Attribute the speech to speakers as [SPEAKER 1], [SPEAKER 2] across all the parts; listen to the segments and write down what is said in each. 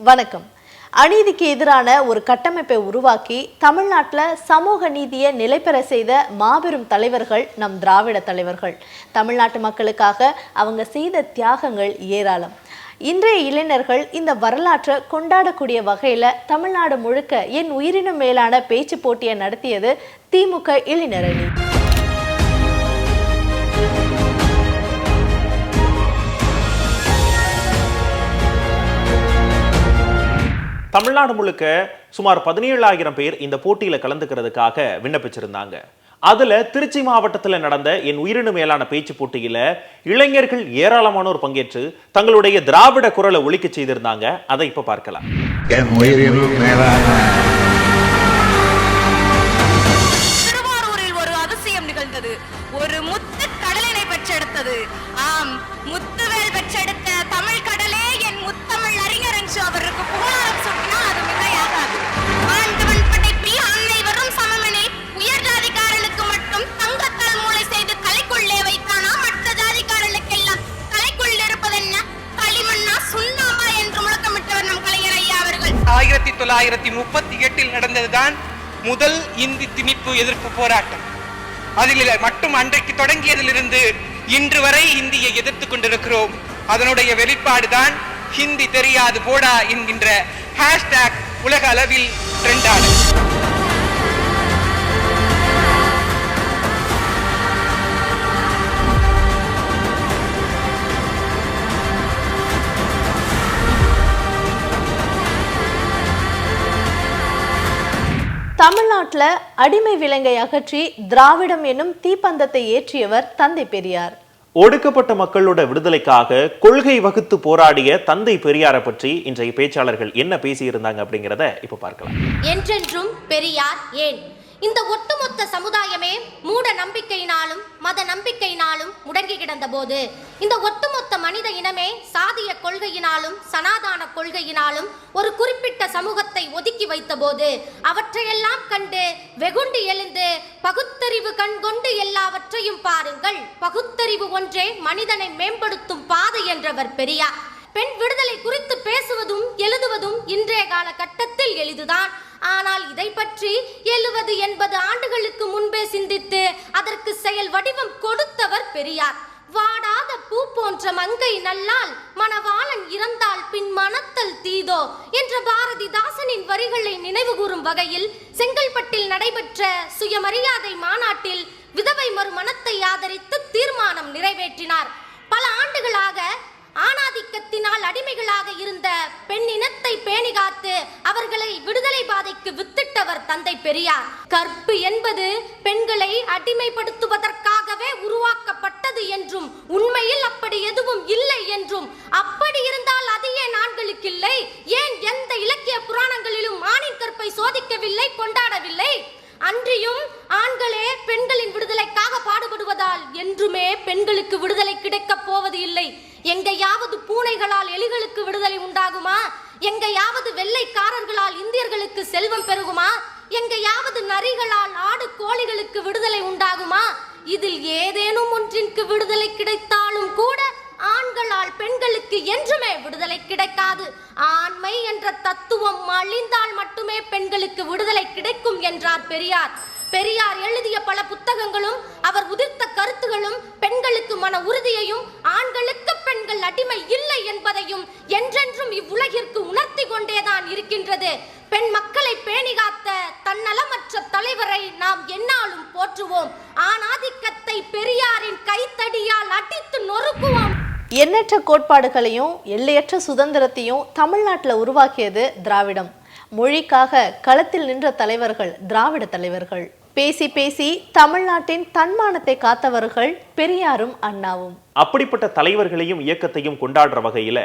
[SPEAKER 1] வணக்கம். அநீதிக்கு எதிரான ஒரு கட்டமைப்பை உருவாக்கி தமிழ்நாட்டில் சமூக நீதியை நிலைபெற செய்த மாபெரும் தலைவர்கள் நம் திராவிட தலைவர்கள். தமிழ்நாட்டு மக்களுக்காக அவங்க செய்த தியாகங்கள் ஏராளம். இன்றைய இளைஞர்கள் இந்த வரலாற்றை கொண்டாடக்கூடிய வகையில் தமிழ்நாடு முழுக்க என் உயிரினும் மேலான பேச்சு போட்டியை நடத்தியது திமுக இளைஞரணி
[SPEAKER 2] தமிழ்நாடு முழுக்க சுமார் பதினேழாயிரம் பேர் இந்த போட்டியில கலந்துக்கிறதுக்காக விண்ணப்பிச்சிருந்தாங்க. அதுல திருச்சி மாவட்டத்துல நடந்த என் உயிரினு மேலான பேச்சு போட்டியில இளைஞர்கள் ஏராளமானோர் பங்கேற்று தங்களுடைய திராவிட குரலை ஒலிக்க செய்திருந்தாங்க. அதை இப்ப பார்க்கலாம்.
[SPEAKER 3] என் உயிரினும் மேலான
[SPEAKER 4] திருவாரூரில் ஒரு அதிசயம் நிகழ்ந்தது. ஒரு முத்து கடலினை பெற்றெடுத்தது. ஆம் முத்துவேல்
[SPEAKER 5] தொள்ளாயிரத்தி முப்பத்தி எட்டில் நடந்ததுதான் முதல் இந்தி திணிப்பு எதிர்ப்பு போராட்டம். அதில் மட்டும் அன்றைக்கு தொடங்கியதிலிருந்து இன்று வரை இந்தியை எதிர்த்து கொண்டிருக்கிறோம். அதனுடைய வெளிப்பாடுதான் ஹிந்தி தெரியாது போடா என்கின்ற ஹேஷ்டேக் உலக அளவில் ட்ரெண்டானது
[SPEAKER 1] தமிழ்நாட்டில் அடிமை விலங்கை அகற்றி திராவிடம் என்னும் தீப்பந்தத்தை ஏற்றியவர் தந்தை பெரியார்.
[SPEAKER 2] ஒடுக்கப்பட்ட மக்களோட விடுதலைக்காக கொள்கை வகுத்து போராடிய தந்தை பெரியாரை பற்றி இன்றைய பேச்சாளர்கள் என்ன பேசியிருந்தாங்க அப்படிங்கிறத இப்ப பார்க்கலாம்.
[SPEAKER 6] என்றென்றும் பெரியார் ஏன்? இந்த ஒட்டுமொத்த சமுதாயமே மூட நம்பிக்கையினாலும் மத நம்பிக்கையினாலும் முடங்கி கிடந்த போது இந்த ஒட்டுமொத்த மனித இனமே சாதிய கொள்கையினாலும் சனாதான கொள்கையினாலும் ஒரு குறிப்பிட்ட சமூகத்தை ஒதுக்கி வைத்தபோது அவற்றையெல்லாம் கண்டு வெகுண்டு எழுந்து பகுத்தறிவு கண்கொண்டு எல்லாவற்றையும் பாருங்கள். பகுத்தறிவு ஒன்றே மனிதனை மேம்படுத்தும் பாதை என்றவர் பெரியார். பெண் விடுதலை குறித்து பேசுவதும் எழுதுவதும் இன்றைய காலகட்டத்தில் எளிதுதான். ஆனால் இதை பற்றி எழுபது எண்பது ஆண்டுகளுக்கு முன்பே சிந்தித்து அதற்கு செயல் வடிவம் கொடுத்தவர் பெரியார். வாடாத பூ போன்ற மங்கை நல்லால் மணவாளன் இறந்தால் பின் மனத்தல் தீதோ என்ற பாரதிதாசனின் வரிகளை நினைவுகூறும் வகையில் செங்கல்பட்டில் நடைபெற்ற சுயமரியாதை மாநாட்டில் விதவை மறுமணத்தை ஆதரித்து தீர்மானம் நிறைவேற்றினார். பல ஆண்டுகளாக ஆணாதிக்கத்தினால் அடிமைகளாக இருந்த பெண் இனத்தை பேணி காத்து அவர்களை விடுதலை பாதைக்கு வித்திட்டவர் தந்தை பெரியார். கற்பு என்பது பெண்களை அடிமைப்படுத்துவதற்காகவே உருவாக்கப்பட்டது என்றும் உண்மையில் அப்படி எதுவும் இல்லை என்றும். அப்படி இருந்தால் அது ஏன் ஆண்களுக்கு இல்லை? ஏன் எந்த இலக்கிய புராணங்களிலும் ஆணின் கற்பை சோதிக்கவில்லை கொண்டாடவில்லை? அன்றியும் ஆண்களே பெண்களின் விடுதலைக்காக பாடுபடுவதால் என்றுமே பெண்களுக்கு விடுதலை கிடைக்கப் போவது இல்லை. பூனைகளால் எலிகளுக்கு விடுதலை உண்டாகுமா? எங்கேயாவது வெள்ளைக்காரர்களால் இந்தியர்களுக்கு செல்வம் பெருகுமா? எங்கேயாவது நரிகளால் ஆடு கோழிகளுக்கு விடுதலை உண்டாகுமா? இதில் ஏதேனும் ஒன்றிற்கு விடுதலை கிடைத்தாலும் கூட ஆண்களால் பெண்களுக்கு என்றுமே விடுதலை கிடைக்காது. ஆண்மை என்ற தத்துவம் அழிந்தால் மட்டுமே பெண்களுக்கு விடுதலை கிடைக்கும் என்றார் பெரியார். பெரியார் எழுதிய பல புத்தகங்களும் அவர் உதிர்த்த கருத்துகளும் பெண்களுக்கு மன உறுதியையும் ஆண்களுக்கு பெண்கள் அடிமை இல்லை என்பதையும் என்றென்றும் இவ்வுலகிற்கு உணர்த்தி கொண்டேதான் இருக்கின்றது. பெண் மக்களை பேணி காத்த தன்னலமற்ற தலைவரை நாம் என்னாலும் போற்றுவோம். ஆணாதிக்கத்தை பெரியாரின் கைத்தடியால் அடித்து நொறுக்குவோம்.
[SPEAKER 1] எண்ணற்ற கோட்பாடுகளையும் எல்லையற்ற சுதந்திரத்தையும் தமிழ்நாட்டில் உருவாக்கியது திராவிடம். மொழிக்காக களத்தில் நின்ற தலைவர்கள் திராவிட தலைவர்கள். பேசி பேசி தமிழ்நாட்டின் தன்மானத்தை காத்தவர்கள் பெரியாரும் அண்ணாவும்.
[SPEAKER 2] அப்படிப்பட்ட தலைவர்களையும் இயக்கத்தையும் கொண்டாடுற வகையில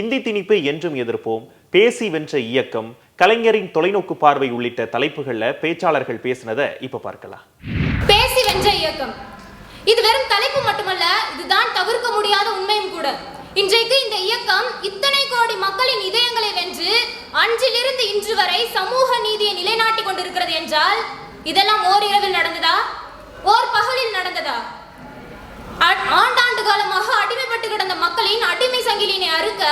[SPEAKER 2] இந்தி திணிப்பை என்றும் எதிர்ப்போம். பேசி வென்ற இயக்கம் கலைஞரின் தொலைநோக்கு பார்வை உள்ளிட்ட தலைப்புகள்ல பேச்சாளர்கள் பேசினதை இப்ப பார்க்கலாம்.
[SPEAKER 6] பேசி வென்ற இயக்கம். இது வெறும் தலைப்பு மட்டுமல்ல இதுதான் தவிர்க்க முடியாத உண்மையும் கூட. இன்றைக்கு இந்த இயக்கம் இத்தனை கோடி மக்களின் இதயங்களை வென்று அன்றிலிருந்து இன்று வரை சமூக நீதியை நிலைநாட்டிக் கொண்டிருக்கிறது என்றால் இதெல்லாம் ஓர் இரவில் நடந்ததா? ஓர் பகலில் நடந்ததா? ஆண்டாண்டு காலமாக அடிமைப்பட்டு கிடந்த மக்களின் அடிமை சங்கிலினை அறுக்க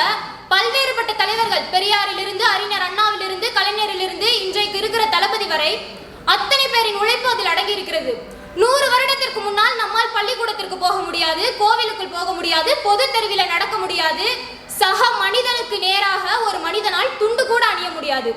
[SPEAKER 6] பல்வேறுபட்ட தலைவர்கள் பெரியாரிலிருந்து அறிஞர் அண்ணாவிலிருந்து கலைஞரிலிருந்து இன்றைக்கு இருக்கிற தளபதி வரை
[SPEAKER 7] அத்தனை பேரின் உழைப்பு அதில் அடங்கி இருக்கிறது நூறு வருடத்திற்கு முன்னால் நம்மால் பள்ளிக்கூடத்திற்கு போக முடியாது கோவிலுக்குள் போக முடியாது பொது தெருவில் நடக்க முடியாது. சக மனிதனுக்கு நேராக ஒரு மனிதனால் துண்டு கூட அணிய முடியாது.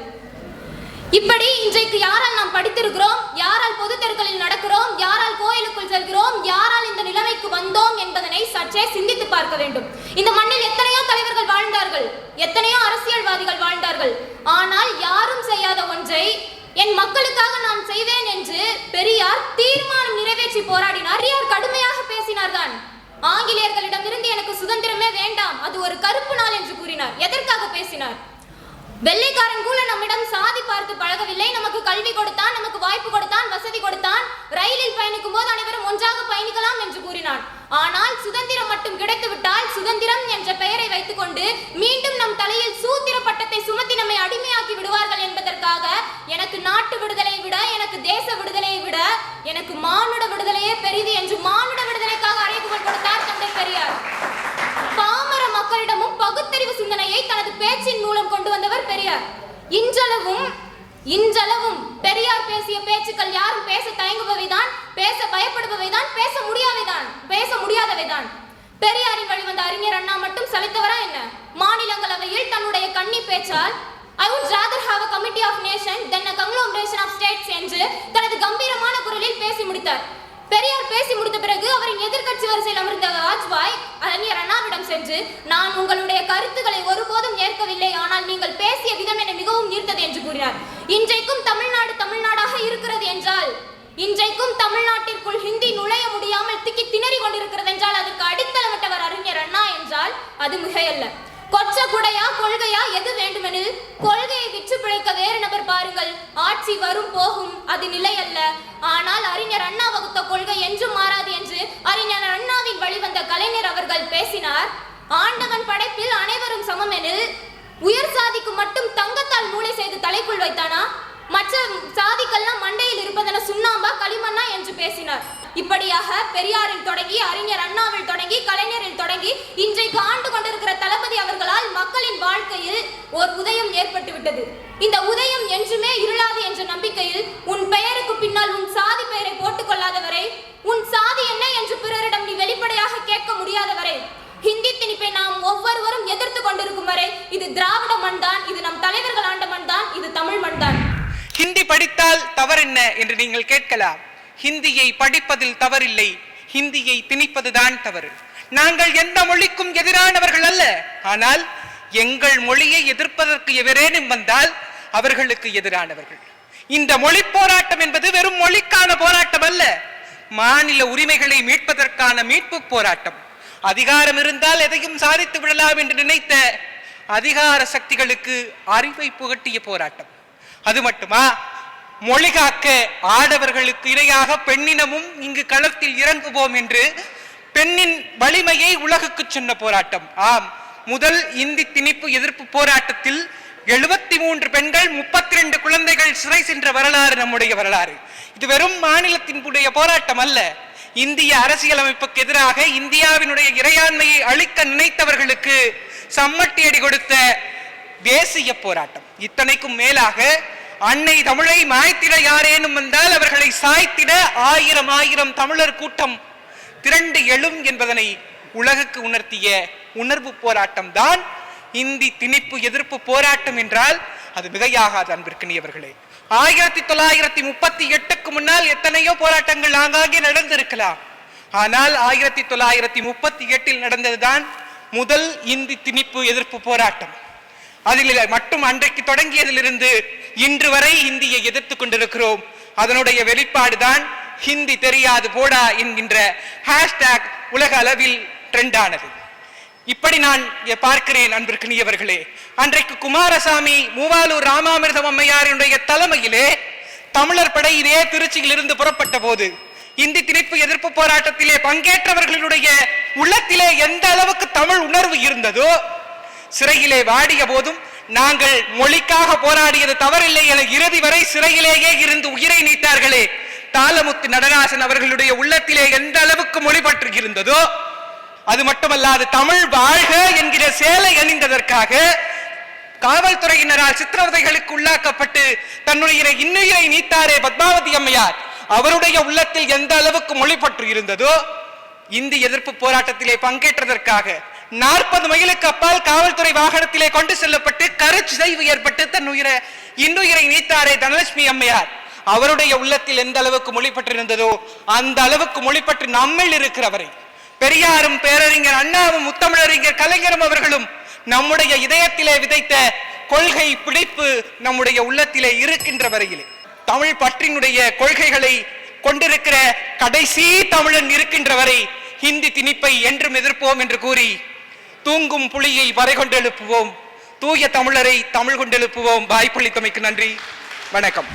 [SPEAKER 7] இப்படி இன்றைக்கு யாரால் நாம் படித்திருக்கிறோம்? யாரால் பொது தெருக்களில் நடக்கிறோம்? யாரால் கோயிலுக்குள் செல்கிறோம்? யாரால் இந்த நிலைமைக்கு வந்தோம் என்பதனை சற்றே சிந்தித்து பார்க்க வேண்டும். இந்த மண்ணில் எத்தனையோ தலைவர்கள் வாழ்ந்தார்கள். எத்தனையோ அரசியல்வாதிகள் வாழ்ந்தார்கள். ஆனால் யாரும் செய்யாத ஒன்றை என் மக்களுக்காக நான் செய்வேன் என்று பெரியார் தீர்மானம் நிறைவேற்றி போராடினார். பெரியார் கடுமையாக பேசினார்தான். ஆங்கிலேயர்களிடமிருந்து எனக்கு சுதந்திரமே வேண்டாம். அது ஒரு கருப்பு நாள் என்று கூறினார். எதற்காக பேசினார்? வெள்ளைக்காரன் கூட நம்மிடம் சாதி பார்த்து பழகவில்லை. நமக்கு கல்வி கொடுத்தான் நமக்கு வாய்ப்பு கொடுத்தான் வசதி கொடுத்தான். ரயிலில் பயணிக்கும் போது அனைவரும் ஒன்றாக பயணிக்கலாம் என்று கூறினான். ஆனால் சுதந்திரம் மட்டும் கிடைத்துவிட்டால் சுதந்திரம் என்ற பெயரை வைத்துக்கொண்டு மீண்டும் நம் தலையில் சூத்திர பட்டத்தை சுமத்தி நம்மை அடிமையாக்கி விடுவார்கள் என்பதற்காக எனக்கு நாட்டு விடுதலையை விட எனக்கு தேச விடுதலையை விட எனக்கு மானுட விடுதலையே பெரிது என்று மா விடுதலைக்காக அறைகூவல் கொடுத்தார் தந்தை பெரியார் பாமர மக்களிடமும் பகுத்தறிவு சிந்தனையை தனது பேச்சின் மூலம் கொண்டு வந்தவர் பெரியார் இன்றளவும் இன்றளவும் பெரியார் பேசிய பேச்சுக்கள் யாரும் பேச தயங்குபவைதான் பேச பயப்படுபவைதான் பேச முடியாதவைதான் பேச முடியாதவைதான். பெரியாரின் வழிவந்த அறிஞர் அண்ணா மட்டும் சலித்தவரா என்ன? மாநிலங்களவையில் தன்னுடைய கன்னி பேச்சால் I would rather have a committee of nation then a conglomeration of states என்று தனது கம்பீரமான குரலில் பேசி முடித்தார். பெரியார் பேசி முடித்த பிறகு அவரின் எதிர்க்கட்சி வரிசையில் அமர்ந்த வாஜ்பாய் அறிஞர் அண்ணாவிடம் சென்று நான் உங்களுடைய கருத்துக்களை ஒருபோதும் ஏற்கவில்லை ஆனால் நீங்கள் பேசிய விதம் என்னை மிகவும் ஈர்த்தது என்று கூறினார். இன்றைக்கும் தமிழ்நாடு தமிழ்நாடாக இருக்கிறது என்றால் இன்றைக்கும் தமிழ்நாட்டிற்குள் ஹிந்தி நுழைய முடியாமல் திக்கி திணறி கொண்டிருக்கிறது என்றால் அதற்கு அடித்தளமிட்டவர் அறிஞர் அண்ணா என்றால் அது மிகையல்ல. கொச்ச குடையா கொள்கையா எது வேண்டுமெனில் கொள்கையை விற்று பிழைக்க வேறு நபர் பாருங்கள். ஆட்சி வரும் போகும் அது நிலை அல்ல ஆனால் அறிஞர் அண்ணா வகுத்த கொள்கை என்றும் மாறாது என்று அறிஞர் அண்ணாவின் வழிவந்த கலைஞர் அவர்கள் பேசினார். ஆண்டவன் படைப்பில் அனைவரும் சமம் எனில் உயர் சாதிக்கு மட்டும் தங்கத்தால் மூளை செய்து தலைக்குள் வைத்தானா? மற்ற சாதிக்கெல்லாம் மண்டையில் இருப்பதென சுண்ணாம்பா களிமண்ணா என்று பேசினார். இப்படியாக பெரியாரில் தொடங்கி அறிஞர் அண்ணாவில் தொடங்கி கலைஞரில் தொடங்கி இன்றைக்கு ஆண்டு கொண்டிருக்கிற தளபதி அவர்களால் மக்களின் வாழ்க்கையில் ஒரு உதயம் ஏற்பட்டு விட்டது. இந்த உதயம் என்றுமே இருளாது என்ற நம்பிக்கையில் உன் பெயருக்கு பின்னால் உன் சாதி பெயரை போட்டுக் கொள்ளாதவரை உன் சாதி என்ன என்று பிறரிடம் நீ வெளிப்படையாக கேட்க முடியாதவரை ஹிந்தி திணிப்பை நாம் ஒவ்வொருவரும் எதிர்த்து கொண்டிருக்கும் வரை இது திராவிட மண்தான் இது நம் தலைவர்கள் ஆண்ட மண்தான் இது தமிழ் மண்தான்.
[SPEAKER 5] ஹிந்தி படித்தால் தவறென்ன என்று நீங்கள் கேட்கலாம். ஹிந்தியை படிப்பதில் தவறில்லை. ஹிந்தியை திணிப்பதுதான் தவறு. நாங்கள் எந்த மொழிக்கும் எதிரானவர்கள் அல்ல. ஆனால் எங்கள் மொழியை எதிர்ப்பதற்கு எவரேனும் வந்தால் அவர்களுக்கு எதிரானவர்கள். இந்த மொழி போராட்டம் என்பது வெறும் மொழிக்கான போராட்டம் அல்ல. மாநில உரிமைகளை மீட்பதற்கான மீட்பு போராட்டம். அதிகாரம் இருந்தால் எதையும் சாதித்து விடலாம் என்று நினைத்த அதிகார சக்திகளுக்கு அறிவை புகட்டிய போராட்டம். அது மட்டுமா? மொழிகாக்க ஆடவர்களுக்கு இணையாக பெண்ணினமும் இங்கு களத்தில் இறங்குவோம் என்று பெண்ணின் வலிமையை உலகுக்கு சொன்ன போராட்டம். ஆம் முதல் இந்தி திணிப்பு எதிர்ப்பு போராட்டத்தில் எழுபத்தி மூன்று பெண்கள் முப்பத்தி ரெண்டு குழந்தைகள் சிறை சென்ற வரலாறு நம்முடைய வரலாறு. இது வெறும் மாநிலத்தினுடைய போராட்டம் அல்ல. இந்திய அரசியலமைப்புக்கு எதிராக இந்தியாவினுடைய இறையாண்மையை அழிக்க நினைத்தவர்களுக்கு சம்மட்டி அடி கொடுத்த தேசிய போராட்டம். இத்தனைக்கும் மேலாக அன்னை தமிழை மாய்த்திட யாரேனும் வந்தால் அவர்களை சாய்த்திட ஆயிரம் ஆயிரம் தமிழர் கூட்டம் திரண்டு எழும் என்பதனை உலகுக்கு உணர்த்திய உணர்வு போராட்டம் தான் இந்தி திணிப்பு எதிர்ப்பு போராட்டம் என்றால் அது மிகையாகாது அன்பிற்கினியவர்களே. ஆயிரத்தி தொள்ளாயிரத்தி முப்பத்தி எட்டுக்கு முன்னால் எத்தனையோ போராட்டங்கள் ஆங்காங்கே நடந்திருக்கலாம். ஆனால் ஆயிரத்தி தொள்ளாயிரத்தி முப்பத்தி எட்டில் நடந்ததுதான் முதல் இந்தி திணிப்பு எதிர்ப்பு போராட்டம். அதில் மட்டும் அன்றைக்கு தொடங்கியதிலிருந்து இன்று வரை இந்தியை எதிர்த்து கொண்டிருக்கிறோம். அதனுடைய வெளிப்பாடுதான் ஹிந்தி தெரியாது போடா என்கின்ற ஹேஷ்டாக் உலக அளவில் ட்ரெண்ட் ஆனது இப்படி நான் பார்க்கிறேன் பார்க்கிறேன் அன்பிற்கினியவர்களே. அன்றைக்கு குமாரசாமி மூவாலூர் ராமாமிர்தம் அம்மையாரினுடைய தலைமையிலே தமிழர் படை இதே திருச்சியில் இருந்து புறப்பட்ட போது இந்தி திணிப்பு எதிர்ப்பு போராட்டத்திலே பங்கேற்றவர்களுடைய உள்ளத்திலே எந்த அளவுக்கு தமிழ் உணர்வு இருந்ததோ சிறையிலே வாடிய போதும் நாங்கள் மொழிக்காக போராடியது தவறில்லை என இறுதி வரை சிறையிலேயே இருந்து உயிரை நீத்தார்களே தாளமுத்து நடராசன் அவர்களுடைய உள்ளத்திலே எந்த அளவுக்கு மொழிபற்று இருந்ததோ அது மட்டுமல்லாது தமிழ் வாழ்க என்கிற சேலை அணிந்ததற்காக காவல்துறையினரால் சித்திரவதைகளுக்கு உள்ளாக்கப்பட்டு தன்னுடைய இன்னுயிரை நீத்தாரே பத்மாவதி அம்மையார். அவருடைய உள்ளத்தில் எந்த அளவுக்கு மொழிபற்று இருந்ததோ இந்தி எதிர்ப்பு போராட்டத்திலே பங்கேற்றதற்காக நாற்பது மைலுக்கு அப்பால் காவல்துறை வாகனத்திலே கொண்டு செல்லப்பட்டு கருச்சிதைவு ஏற்பட்டு தன் உயிரை இன்னுயிரை நீத்தாரே தனலட்சுமி அம்மையார். அவருடைய உள்ளத்தில் எந்த அளவுக்கு மொழிபட்டிருந்ததோ அந்த அளவுக்கு மொழிபட்டு நம்மில் இருக்கிறவரை. பெரியாரும் பேரறிஞர் அண்ணாவும் முத்தமிழறிஞர் கலைஞரும் அவர்களும் நம்முடைய இதயத்திலே விதைத்த கொள்கை பிடிப்பு நம்முடைய உள்ளத்திலே இருக்கின்ற வரையிலே. தமிழ் பற்றினுடைய கொள்கைகளை கொண்டிருக்கிற கடைசி தமிழன் இருக்கின்ற வரை ஹிந்தி திணிப்பை என்றும் எதிர்ப்போம் என்று கூறி தூங்கும் புலியை வரை கொண்டெழுப்புவோம் தூய தமிழரை தமிழ் கொண்டெழுப்புவோம் வாய்ப்பளித்தமைக்கு நன்றி. வணக்கம்.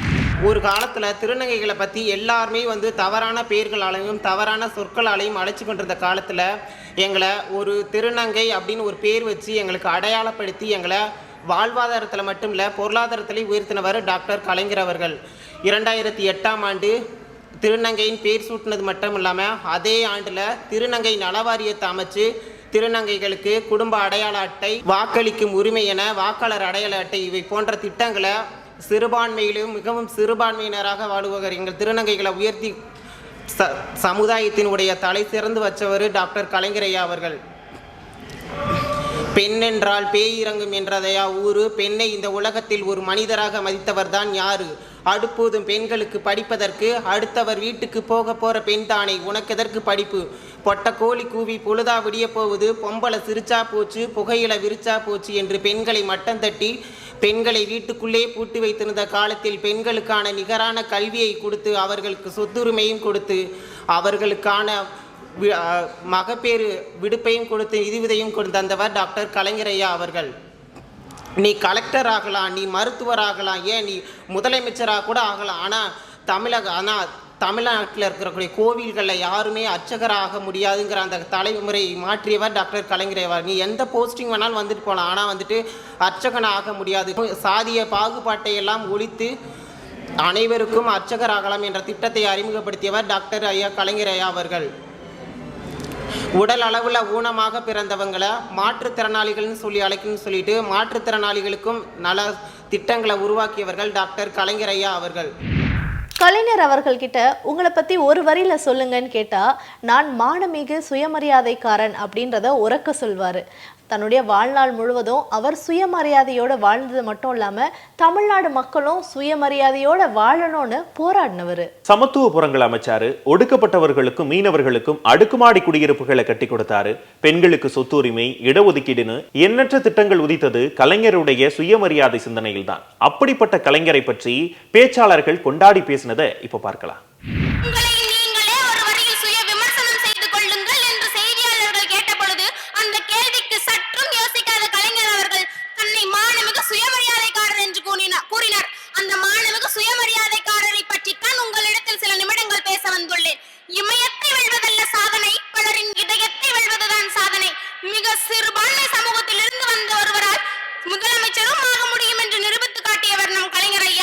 [SPEAKER 8] ஒரு காலத்தில் திருநங்கைகளை பற்றி எல்லாருமே வந்து தவறான பெயர்களாலையும் தவறான சொற்களாலையும் அழைச்சி கொண்டிருந்த காலத்தில் எங்களை ஒரு திருநங்கை அப்படின்னு ஒரு பேர் வச்சு எங்களுக்கு அடையாளப்படுத்தி எங்களை வாழ்வாதாரத்தில் மட்டும் இல்லை பொருளாதாரத்திலையும் உயர்த்தினவர் டாக்டர் கலைஞர் அவர்கள். இரண்டாயிரத்தி எட்டாம் ஆண்டு திருநங்கையின் பேர் சூட்டினது மட்டும் இல்லாமல் அதே ஆண்டில் திருநங்கை நலவாரியத்தை அமைச்சு திருநங்கைகளுக்கு குடும்ப அடையாள அட்டை வாக்களிக்கும் உரிமை என வாக்காளர் அடையாள அட்டை இவை போன்ற திட்டங்களை சிறுபான்மையிலும் மிகவும் சிறுபான்மையினராக வாழுபவர் எங்கள் திருநங்கைகளை உயர்த்தி ச சமுதாயத்தினுடைய தலை சிறந்து வச்சவர் டாக்டர் கலைஞரையா அவர்கள். பெண் என்றால் பேய் இறங்கும் என்றதையா ஊரு பெண்ணை இந்த உலகத்தில் ஒரு மனிதராக மதித்தவர் தான் யாரு? அடுப்போதும் பெண்களுக்கு படிப்பதற்கு அடுத்தவர் வீட்டுக்கு போக போகிற பெண் தானே உனக்கு எதற்கு படிப்பு? பொட்ட கோழி கூவி பொழுதா விடிய போகுது பொம்பளை சிரிச்சா போச்சு புகையில விரிச்சா போச்சு என்று பெண்களை மட்டம் தட்டி பெண்களை வீட்டுக்குள்ளே பூட்டி வைத்திருந்த காலத்தில் பெண்களுக்கான நிகரான கல்வியை கொடுத்து அவர்களுக்கு சொத்துரிமையும் கொடுத்து அவர்களுக்கான வி- மகப்பேறு விடுப்பையும் கொடுத்து இதுவிதையும் கொண்டு தந்தவர் டாக்டர் கலைஞரையா அவர்கள். நீ கலெக்டர் ஆகலாம் நீ மருத்துவர் ஆகலாம் ஏன் நீ முதலமைச்சராக கூட ஆகலாம். ஆனால் தமிழக ஆனால் தமிழ்நாட்டில் இருக்கக்கூடிய கோவில்களில் யாருமே அர்ச்சகராக முடியாதுங்கிற அந்த தலைமுறை மாற்றியவர் டாக்டர் கலைஞர் நீ எந்த போஸ்டிங் வேணாலும் வந்துட்டு போகலாம் ஆனால் வந்துட்டு அர்ச்சகன் ஆக முடியாது. சாதிய பாகுபாட்டை எல்லாம் ஒழித்து அனைவருக்கும் அர்ச்சகர் ஆகலாம் என்ற திட்டத்தை அறிமுகப்படுத்தியவர் டாக்டர் ஐயா கலைஞர் ஐயா அவர்கள். உடல் அளவில் ஊனமாக பிறந்தவங்களை மாற்றுத்திறனாளிகள்னு சொல்லி அழைக்கணும்னு சொல்லிட்டு மாற்றுத்திறனாளிகளுக்கும் நல திட்டங்களை உருவாக்கியவர்கள் டாக்டர் கலைஞர் ஐயா அவர்கள்.
[SPEAKER 1] கலைஞர் அவர்கள்கிட்ட உங்களை பத்தி ஒரு வரியில சொல்லுங்கன்னு கேட்டால் நான் மானமிகு சுயமரியாதைக்காரன் அப்படின்றத உறக்க சொல்வார். தன்னுடைய வாழ்நாள் முழுவதும் அவர் சுயமரியாதையோட வாழ்ந்தது மட்டும் இல்லாம தமிழ்நாடு மக்களும் சுயமரியாதையோட வாழணும்னு போராடினவர்.
[SPEAKER 2] சமத்துவபுரங்கள் அமைச்சாரு ஒடுக்கப்பட்டவர்களுக்கும் மீனவர்களுக்கும் அடுக்குமாடி குடியிருப்புகளை கட்டி கொடுத்தாரு. பெண்களுக்கு சொத்துரிமை இடஒதுக்கீடுன்னு எண்ணற்ற திட்டங்கள் உதித்தது கலைஞருடைய சுயமரியாதை சிந்தனையில் தான் அப்படிப்பட்ட கலைஞரை பற்றி பேச்சாளர்கள் கொண்டாடி பேசினதை இப்ப பார்க்கலாம்.
[SPEAKER 9] இமயத்தை வெல்வதல்ல சாதனை பலரின் இதயத்தை வெல்வதுதான் சாதனை. மிக சிறுபான்மை சமூகத்தில் இருந்து வந்த ஒருவரால் முதலமைச்சரும் ஆக முடியும் என்று நிரூபித்து காட்டியவர் நம் கலைஞர் ஐயா.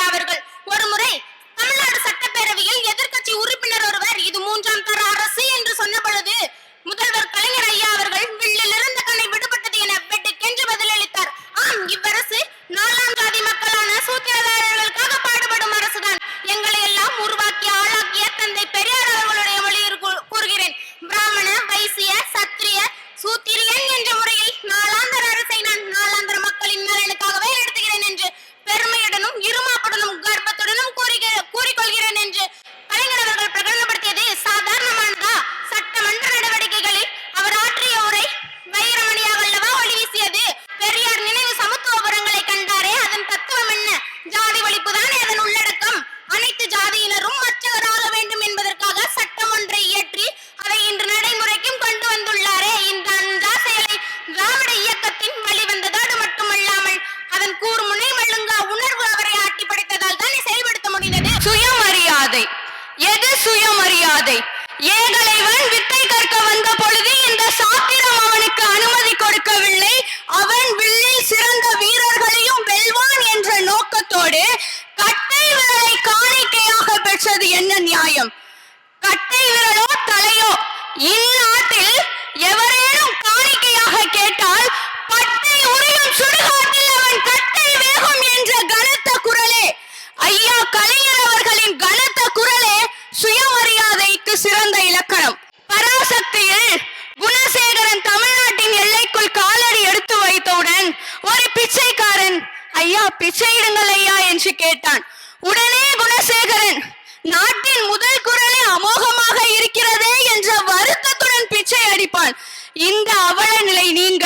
[SPEAKER 9] ஐயா
[SPEAKER 4] பிச்சையிடுங்கள் ஐயா என்று கேட்டான். உடனே குணசேகரன் நாட்டின் முதல் குரலே அமோகமாக இருக்கிறதே என்ற வருத்தத்துடன் பிச்சை அடிப்பான். இந்த அவல நிலை நீங்க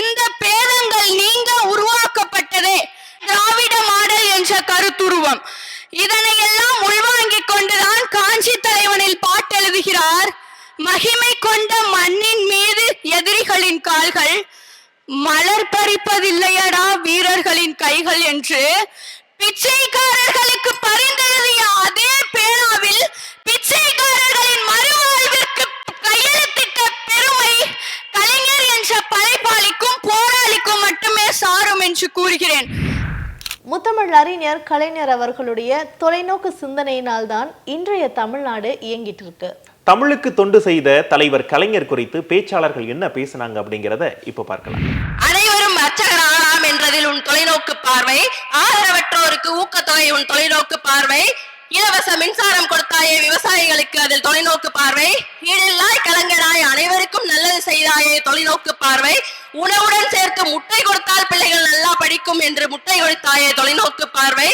[SPEAKER 4] இந்த பேதங்கள் நீங்க உருவாக்கப்பட்டதே திராவிட மாடல் என்ற கருத்துருவம். இதனை எல்லாம் உள்வாங்கிக் கொண்டுதான் காஞ்சி தலைவனில் பாட்டெழுதுகிறார். மகிமை கொண்ட மண்ணின் மீது எதிரிகளின் கால்கள் மலர் பறிப்பதில்லையடா வீரர்களின் கைகள் என்று பிச்சைக்காரர்களுக்கு பரிந்தெழுதிய அதே பேனாவில் பிச்சைக்காரர்களின் மறுவாழ்விற்கு கையெழுத்திட்ட பெருமை கலைஞர் என்ற படைப்பாளிக்கும் போராளிக்கும் மட்டுமே சாரும் என்று கூறுகிறேன்.
[SPEAKER 1] முத்தமிழ் அறிஞர் கலைஞர் அவர்களுடைய தொலைநோக்கு சிந்தனையினால்தான் இன்றைய தமிழ்நாடு இயங்கிட்டு இருக்கு.
[SPEAKER 2] தமிழுக்கு தொண்டு செய்த தலைவர் கலைஞர் குறித்து பேச்சாளர்கள் என்ன பேசினாங்க அப்படிங்கிறத இப்ப பார்க்கலாம்.
[SPEAKER 4] அனைவரும் அர்ச்சகர் ஆகலாம் என்றதில் உன் தொலைநோக்கு பார்வை ஆதரவற்றோருக்கு ஊக்கத்தொகை உன் தொலைநோக்கு பார்வை இலவச மின்சாரம் கொடுத்தாயே விவசாயிகளுக்கு அதில் தொலைநோக்கு பார்வை ஈடில்லாய் கலைஞராய் அனைவருக்கும் நல்லது செய்தாயே தொலைநோக்கு பார்வை உணவுடன் சேர்த்து முட்டை கொடுத்தால் பிள்ளைகள் நல்லா படிக்கும் என்று முட்டை கொடுத்தாயே தொலைநோக்கு பார்வை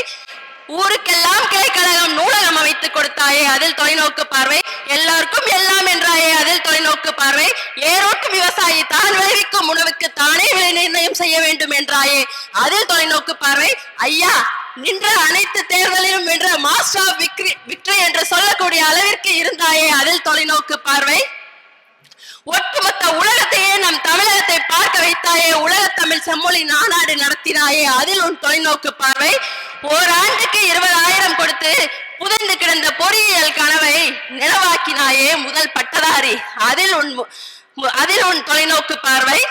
[SPEAKER 4] ஊருக்கெல்லாம் கிளைக்கழகம் நூலகம் அமைத்து கொடுத்தாயே அதில் தொலைநோக்கு பார்வை. எல்லாருக்கும் எல்லாம் என்றாயே அதில் தொலைநோக்கு பார்வை. ஏரோட்டு விவசாயி தான் விளைவிக்கும் உணவுக்கு தானே விலை நிர்ணயம் செய்ய வேண்டும் என்றாயே அதில் தொலைநோக்கு பார்வை. ஐயா நின்ற அனைத்து தேர்தலிலும் வென்ற மாஸ்டர் ஆஃப் விக்ரி விக்டரி என்று சொல்லக்கூடிய அளவிற்கு இருந்தாயே அதில் தொலைநோக்கு பார்வை. ஒட்டுமொத்த உலகத்தையே நம் தமிழகத்தை பார்க்க வைத்தாயே உலக தமிழ் செம்மொழி நாடாடு நடத்தினாயே அதில் உன் தொலைநோக்கு பார்வை. ஓராண்டுக்கு இருபதாயிரம் கொடுத்து புதைந்து கிடந்த பொறியியல் கனவை நிலவாக்கினாயே முதல் பட்டதாரி. அதில் உன் அதில் உன் தொலைநோக்கு பார்வை.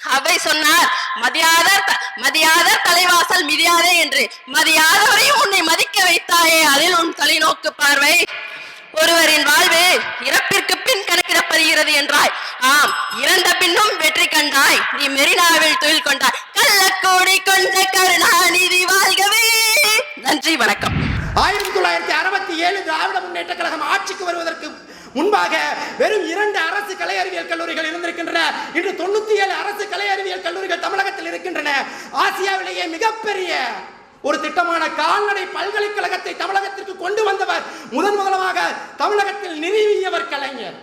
[SPEAKER 4] அவை சொன்னார் மதியாதர் மதியாதர் தலைவாசல் மிதியாதே என்று. மதியாதவரையும் உன்னை மதிக்க வைத்தாயே அதில் உன் தொலைநோக்கு பார்வை. ஒருவரின் வாழ்வு இறப்பிற்கு கணக்கிடப்படுகிறது என்றாய். ஆம் இறந்த பின்னும் வெற்றி கண்டாய். நீ மெரினாவில் தொழில் கொண்டாய். கள்ளக்கோடி கொண்ட கருணாநிதி வாழ்கவே. நன்றி வணக்கம்.
[SPEAKER 10] ஆயிரத்தி தொள்ளாயிரத்தி அறுபத்தி ஏழு திராவிட முன்னேற்ற கழகம் ஆட்சிக்கு வருவதற்கு முன்பாக வெறும் இரண்டு அரசு கலை அறிவியல் கல்லூரிகள் இருந்திருக்கின்றன. இன்று தொண்ணூத்தி ஏழு அரசு கலை அறிவியல் கல்லூரிகள் தமிழகத்தில் இருக்கின்றன. ஆசியாவிலேயே மிகப்பெரிய ஒரு திட்டமான கால்நடை பல்கலைக்கழகத்தை தமிழகத்திற்கு கொண்டு வந்தவர் முதன் முதலமாக தமிழகத்தில் நிறுவியவர் கலைஞர்.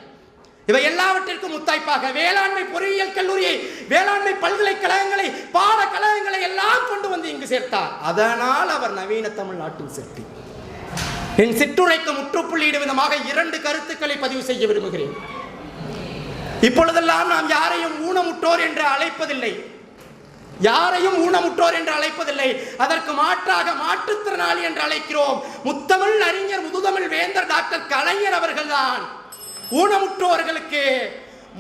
[SPEAKER 10] இவை எல்லாவற்றிற்கும் முத்தாய்ப்பாக. வேளாண்மை பொறியியல் கல்லூரியை வேளாண்மை பல்கலைக்கழகங்களை பாட கழகங்களை எல்லாம் கொண்டு வந்து இங்கு சேர்த்தார். அதனால் அவர் நவீன தமிழ்நாட்டில் சிற்பி. என் சிற்றுரைக்கு முற்றுப்புள்ளியிடும் விதமாக இரண்டு கருத்துக்களை பதிவு செய்ய விரும்புகிறேன். இப்பொழுதெல்லாம் நாம் யாரையும் ஊனமுற்றோர் என்று அழைப்பதில்லை. யாரையும் ஊனமுற்றோர் என்று அழைப்பதில்லை. அதற்கு மாற்றாக மாற்றுத்திறனாளி என்று அழைக்கிறோம். முத்தமிழ் அறிஞர் முதுதமிழ் வேந்தர் டாக்டர் கலைஞர் அவர்கள்தான். ஊனமுற்றோர்களுக்கு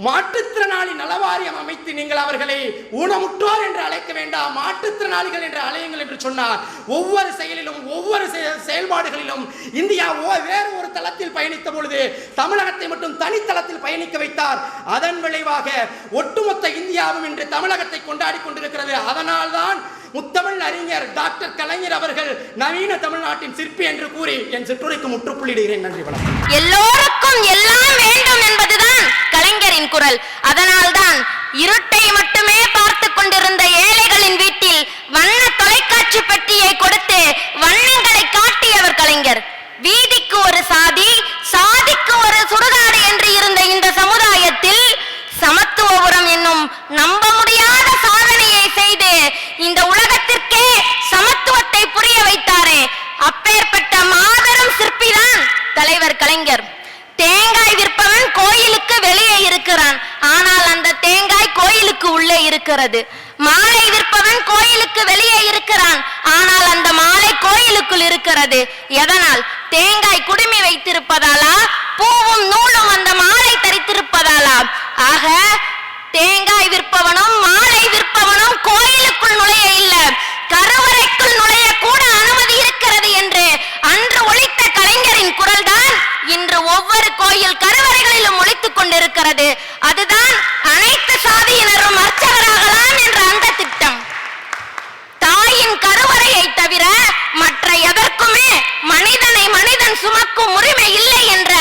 [SPEAKER 10] மாற்றுத்திறனாளி நலவாரியம் அமைத்து நீங்கள் அவர்களை ஊனமுற்றோர் என்று அழைக்க வேண்டாம் மாற்றுத்திறனாளிகள் என்று அழையுங்கள் என்று சொன்னார். ஒவ்வொரு செயலிலும் ஒவ்வொரு செயல்பாடுகளிலும் இந்தியா ஓ- வேறு ஒரு தளத்தில் பயணித்த பொழுது தமிழகத்தை மட்டும் தனித்தளத்தில் பயணிக்க வைத்தார். அதன் விளைவாக ஒட்டுமொத்த இந்தியாவும் இன்று தமிழகத்தை கொண்டாடி கொண்டிருக்கிறது. அதனால்தான் முத்தமிழ் அறிஞர் டாக்டர் கலைஞர் அவர்கள் நவீன தமிழ்நாட்டின் சிற்பி என்று கூறி என் சிற்றுரைக்கு முற்றுப்புள்ளிடுகிறேன். நன்றி வணக்கம்.
[SPEAKER 4] எல்லோருக்கும் எல்லாம் வேண்டும் என்பதுதான் கலைஞரின் குரல். அதனால்தான் இருட்டை மட்டுமே பார்த்து கொண்டிருந்த ஏழைகளின் வீட்டில் வண்ண தொலைக்காட்சி பெட்டியை கொடுத்து வண்ணங்களை காட்டியவர் கலைஞர். வீதிக்கு ஒரு சாதி சாதிக்கு ஒரு சுடுகாடு என்று இருந்த இந்த சமுதாயத்தில் சமத்துவ உரம் என்னும் நம்ப முடியாத சாதனையை செய்து இந்த உலகத்திற்கே சமத்துவத்தை புரிய வைத்தாரே. அப்பேற்பட்ட மாபெரும் சிற்பிதான் தலைவர் கலைஞர். தேங்காய் விற்பவன் கோயிலுக்கு வெளியே இருக்கிறான். ஆனால் அந்த தேங்காய் கோயிலுக்கு உள்ளே இருக்கிறது. மாலை விற்பவன் கோயிலுக்கு வெளியே இருக்கிறான். ஆனால் அந்த மாலை கோயிலுக்குள் இருக்கிறது. எதனால்? தேங்காய் குடுமி வைத்திருப்பதாலா? பூவும் நூலும் அந்த மாலை தரித்திருப்பதாலா? ஆக தேங்காய் விற்பவனும் மாலை விற்பவனும் கோயிலுக்குள் நுழைய இல்ல. கருவறைக்குள் நுழைய கூட அனுமதி இருக்கிறது என்று அன்று ஒழித்த கலைஞரின் குரல்தான் இன்று ஒவ்வொரு கோயில் கருவறைகளிலும் ஒழித்துக் கொண்டிருக்கிறது. அதுதான் அனைத்து சாதியினரும் அர்ச்சகராகலாம் என்ற அந்த திட்டம். தாயின் கருவறையை தவிர மற்ற எதற்குமே மனிதனை மனிதன் சுமக்கும் உரிமை இல்லை என்ற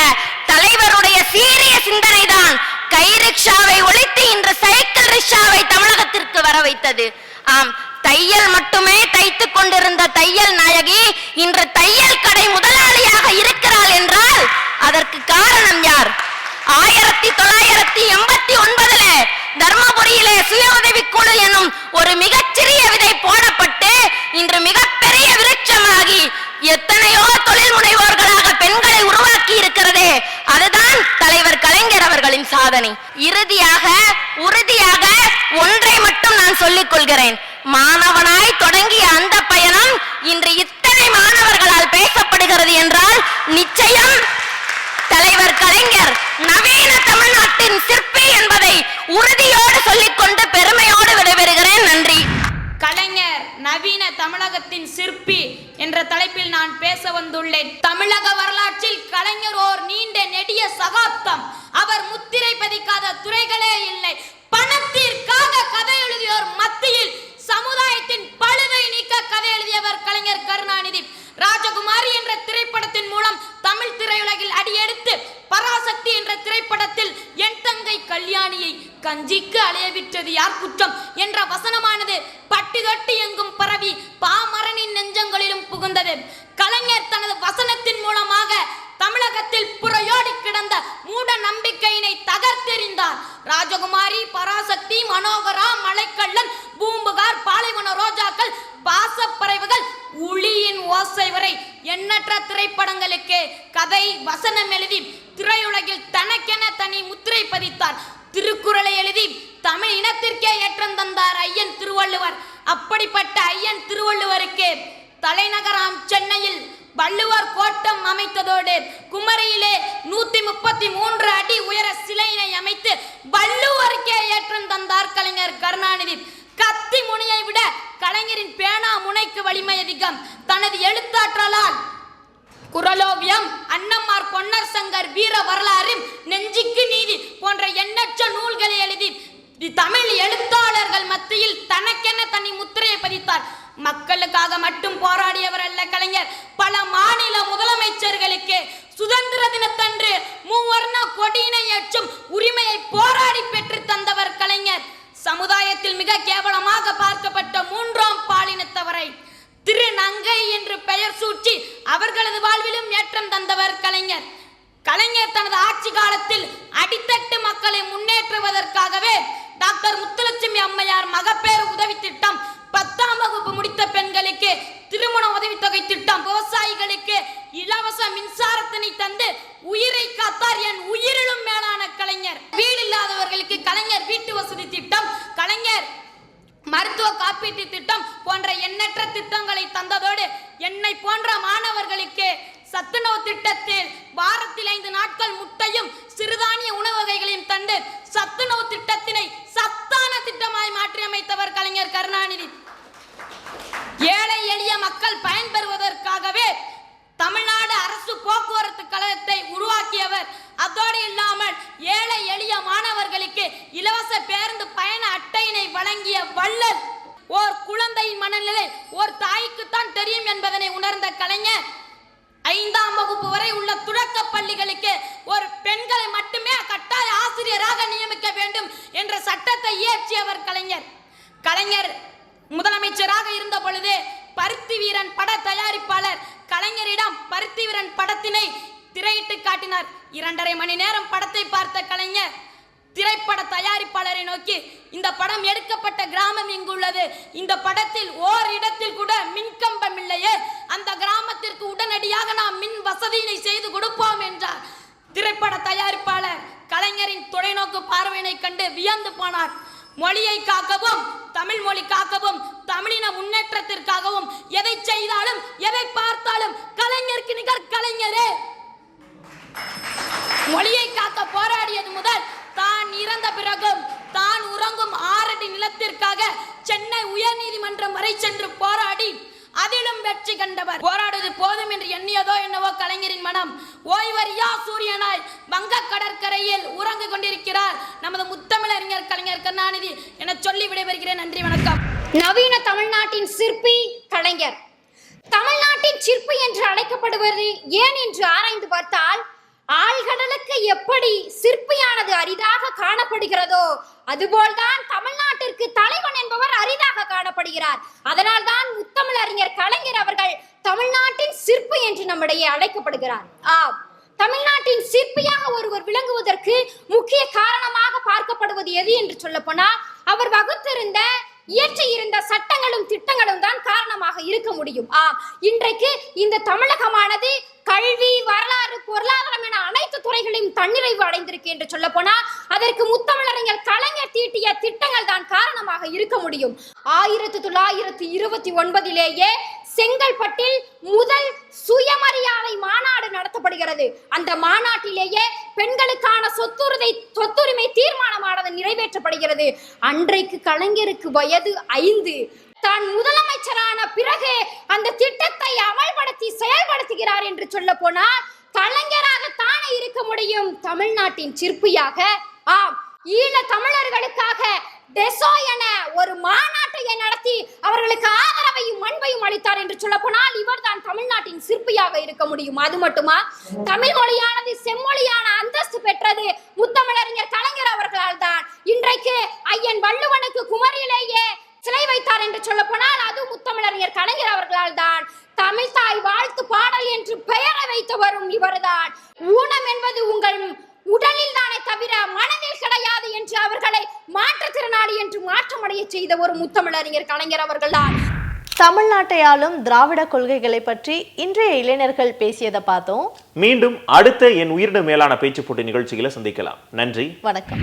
[SPEAKER 4] தலைவருடைய சீரிய சிந்தனை தான் கை ரிக்ஷாவை ஒழித்து இன்று சைக்கிள் ரிக்ஷாவை தமிழகத்திற்கு வர வைத்தது. ஆம் தையல் மட்டுமே தைத்துக் கொண்டிருந்த தையல் நாயகி இன்று தையல் கடை முதலாளியாக இருக்கிறாள் என்றால் அதற்கு காரணம் யார் ஆயிரத்தி தொள்ளாயிரத்தி எண்பத்தி ஒன்பதுல தர்மபுரியிலே சுய உதவிக்குழு எனும் ஒரு மிகச்சிறிய விதை போடப்பட்டு இன்று மிகப்பெரிய விருட்சமாகி எத்தனையோ தொழில் முனைவோர்களாக பெண்களை உருவாக்கி இருக்கிறதே அதுதான் தலைவர் கலைஞர் அவர்களின் சாதனை. இறுதியாக உறுதியாக ஒன்றை மட்டும் நான் சொல்லிக் கொள்கிறேன். மாணவனாய் தொடங்கிய அந்த பயணம் இன்று இத்தனை மாணவர்களால் பேசப்படுகிறது என்றால் நிச்சயம் தலைவர் கலைஞர் நவீன தமிழ்நாட்டின் சிற்பி என்பதை உறுதியோடு சொல்லிக்கொண்டு பெருமையோடு விடைபெறுகிறேன். நன்றி.
[SPEAKER 7] கலைஞர் நவீன தமிழகத்தின் சிற்பி என்ற தலைப்பில் நான் பேச வந்துள்ளேன். தமிழக வரலாற்றில் கலைஞர் ஓர் நீண்ட நெடிய சகாப்தம். அவர் முத்திரை பதிக்காத துறைகளே இல்லை பணத்திற்காக கதை எழுதியோர் மத்தியில் சமுதாயத்தின் பழுதை நீக்க கதை எழுதியவர் கலைஞர் கருணாநிதி ராஜகுமாரி என்ற திரைப்படத்தின் மூலம் தமிழ் திரையுலகில் அடியெடுத்து பராசக்தி என்ற திரைப்படத்தில் என் தங்கை கல்யாணியை கஞ்சிக்கு அலைய விட்டது யார் குற்றம் என்ற வசனமானது பட்டி தொட்டி எங்கும் பரவி பாமரனின் நெஞ்சங்களிலும் புகுந்தது கலைஞர் தனது வசனத்தின் மூலமாக தமிழகத்தில் புறையோடி கிடந்த மூட நம்பிக்கையினை தகர்த்தெறிந்தார் ராஜகுமாரி பராசக்தி மனோகரா மலைக்கள்ளன் பூம்புகார் பாலைவன ரோஜாக்கள் பாசப்பறவைகள் உளியின் ஓசை வரை எண்ணற்ற திரைப்படங்களுக்கு கதை வசனம் எழுதி திரையுலகில் தனக்கென தனி முத்திரை பதித்தார் திருக்குறளை எழுதி தமிழ் இனத்திற்கே ஏற்றம் தந்தார் ஐயன் திருவள்ளுவர் அப்படிப்பட்ட ஐயன் திருவள்ளுவருக்கு தலைநகராம் சென்னையில் வள்ளுவர் கோட்டம் அமைத்ததோடு குமரியிலே நூத்தி முப்பத்தி மூன்று அடி உயர சிலையினை அமைத்து வள்ளுவருக்கே ஏற்றம் தந்தார் கலைஞர் கருணாநிதி. கத்தி முனையை விட கலைஞரின் பேனா முனைக்கு வலிமை அதிகம். தனது எழுத்தாற்றலால் குரலோவியம் அன்னம்மார் பொன்னர் சங்கர் வீர வரலாறு நெஞ்சுக்கு நீதி போன்ற எண்ணற்ற நூல்களை எழுதி தமிழ் எழுத்தாளர்கள் மத்தியில் தனக்கென தனி முத்திரையை பதித்தார். மக்களுக்காக மட்டும் போராடியவர் அல்ல கலைஞர். பல மாநில முதலமைச்சர்களுக்கு சுதந்திர தினத்தன்று மூவர்ண கொடியினை ஏற்றும் உரிமையை போராடி பெற்று தந்தவர் கலைஞர். சமுதாயத்தில் மிக கேவலமாக பார்க்கப்பட்ட மூன்றாம் பாலினத்தவரை திரு நங்கை என்று பெயர் சூட்டி அவர்களது வாழ்விலும் ஏற்றம் தந்தவர் கலைஞர். கலைஞர் தனது ஆட்சி காலத்தில் அடித்தட்டு மக்களை முன்னேற்றுவதற்காகவே டாக்டர் முத்துலட்சுமி அம்மையார் மகப்பேறு உதவி திட்டம். பத்தாம் வகுப்பு முடித்த பெண்களுக்கு திருமண உதவித்தொகை திட்டம். விவசாயிகளுக்கு இலவச மின்சாரத்தினை தந்து உயிரை காத்தார் என் உயிரிலும் மேலான கலைஞர். வீடு இல்லாதவர்களுக்கு கலைஞர் வீட்டு வசதி திட்டம் கலைஞர் மருத்துவ காப்பீட்டு திட்டம் போன்ற எண்ணற்ற திட்டங்களை தந்ததோடு என்னை போன்ற மாணவர்களுக்கு சத்துணவு திட்டத்தில் வாரத்தில் ஐந்து நாட்கள் முட்டையும் சிறுதானிய உணவு வகைகளையும் தந்து சத்துணவு திட்டத்தினை சத்தான திட்டமாய் மாற்றியமைத்தவர் கலைஞர் கருணாநிதி. ஏழை எளிய மக்கள் பயன்பெறுவதற்காகவே தமிழ்நாடு அரசு போக்குவரத்து கழகத்தை உருவாக்கியவர். அதோடு இல்லாமல் ஏழை எளிய மாணவர்களுக்கு இலவச பேருந்து ஐந்தாம் வகுப்பு வரை உள்ள துடக்க பள்ளிகளுக்கு ஒரு பெண்களை மட்டுமே கட்டாய ஆசிரியராக நியமிக்க வேண்டும் என்ற சட்டத்தை இயற்றியவர் கலைஞர். கலைஞர் முதலமைச்சராக இருந்த பொழுது பருத்தி வீரன் பட தயாரிப்பாளர். கலைஞரிடம் பருத்தி வீரன் படத்தினை திரையிட்டு காட்டினார். இரண்டரை மணி நேரம் படத்தை பார்த்த கலைஞர் திரைப்பட தயாரிப்பாளரை நோக்கி இந்த படம் எடுக்கப்பட்ட கிராமம் இங்குள்ளது. இந்த படத்தில் ஓர் இடத்தில் கூட மின்கம்பம் இல்லையே. அந்த கிராமத்திற்கு உடனடியாக நாம் மின் வசதியினை செய்து கொடுப்போம் என்றார். திரைப்பட தயாரிப்பாளர் கலைஞரின் தொலைநோக்கு பார்வையினை கண்டு வியந்து போனார். மொழியை காக்கவும் தமிழ் மொழி காக்கவும் தமிழின முன்னேற்றத்திற்காகவும் எதை செய்தாலும் எதை பார்த்தாலும் கலைஞருக்கு நிகர் கலைஞரே மொழியை காக்க போராடியது முதல் தான் இறந்த பிறகும் தான் உறங்கும் ஆறடி சென்னை உயர்நீதிமன்றம் வரை சென்று போராடி அதிலும் வெற்றி கண்டவர். போராடுவது போதும் என்று எண்ணியதோ என்னவோ கலைஞரின் மனம். ஓய்வறியா சூரியனாய் வங்க கடற்கரையில் உறங்கு கொண்டிருக்கிறார். நமது முத்தமிழறிஞர் கலைஞர் கருணாநிதி என சொல்லி விடைபெறுகிறேன். நன்றி வணக்கம்.
[SPEAKER 6] நவீன தமிழ்நாட்டின் சிற்பி கலைஞர். தமிழ்நாட்டின் சிற்பி என்று அழைக்கப்படுவது ஏன் என்று ஆராய்ந்து பார்த்தால்
[SPEAKER 11] ஆழ்கடலுக்கு எப்படி சிற்பியானது அரிதாக காணப்படுகிறதோ அதுபோல்தான் தமிழ்நாட்டிற்கு தலைவன் என்பவர் அரிதாக காணப்படுகிறார். அதனால்தான் முத்தமிழறிஞர் கலைஞர் அவர்கள் தமிழ்நாட்டின் சிற்பி என்று நம்மிடையே அழைக்கப்படுகிறார். ஆம் தமிழ்நாட்டின் சிற்பியாக ஒருவர் விளங்குவதற்கு முக்கிய காரணமாக பார்க்கப்படுவது எது என்று சொல்ல போனால் அவர் வகுத்திருந்த இயற்றி இருந்த சட்டங்களும் திட்டங்களும் தான் காரணமாக இருக்க முடியும். ஆம் இன்றைக்கு இந்த தமிழகமானது கல்வி வரலாறு பொருளாதாரம் என அனைத்து துறைகளையும் தன்னிறைவு அடைந்திருக்கு என்று சொல்ல போனால் அதற்கு முத்தமிழறிஞர் கலைஞர் தீட்டிய திட்டங்கள் தான் காரணமாக இருக்க முடியும். ஆயிரத்தி தொள்ளாயிரத்தி இருபத்தி ஒன்பதிலேயே செங்கல்பட்டில் முதல் சுயமரியாதை மாநாடு நடத்தப்படுகிறது. அந்த மாநாட்டிலேயே பெண்களுக்கான சொத்துரிமை சொத்துரிமை தீர்மானமானது நிறைவேற்றப்படுகிறது. அன்றைக்கு கலைஞருக்கு வயது ஐந்து. தான் முதலமைச்சரான பிறகு அந்த திட்டத்தை அமல்படுத்தி செயல்படுத்துகிறார் என்று சொல்ல போனால் கலைஞராக தானே இருக்க முடியும் தமிழ்நாட்டின் சிற்பியாக? ஆம் ஈழ தமிழர்களுக்காக டெசோ என ஒரு மாநாட்டை நடத்தி அவர்களுக்கு ஆதரவையும் அன்பையும் அளித்தார் என்று சொல்ல போனால் இவர்தான் தமிழ்நாட்டின் சிற்பியாக இருக்க முடியும். அது மட்டுமா? தமிழ் மொழியானது செம்மொழியான அந்தஸ்து பெற்றது முத்தமிழறிஞர் கலைஞர் அவர்களால் தான் இன்றைக்கு ஐயன் வள்ளுவனுக்கு குமரியிலேயே சிலை வைத்தார் என்று சொல்ல போனால் அது முத்தமிழறிஞர் கலைஞர் அவர்களால் தான் தமிழ் தாய் வாழ்த்து பாடல் என்று பெயரை வைத்து வரும் இவர்தான். ஊனம் என்பது உங்கள் உடலில் தானே தவிர மனதில் கிடையாது என்று அவர்களை மாற்றுத்திறனாளி என்று மாற்றமடைய செய்த ஒரு முத்தமிழறிஞர் கலைஞர் அவர்கள்தான்.
[SPEAKER 1] தமிழ்நாட்டை ஆளும் திராவிட கொள்கைகளை பற்றி இன்றைய இளைஞர்கள் பேசியதை பார்த்தோம்.
[SPEAKER 2] மீண்டும் அடுத்த என் உயிரின மேலான பேச்சு போட்டி நிகழ்ச்சிகளை சந்திக்கலாம். நன்றி.
[SPEAKER 1] வணக்கம்.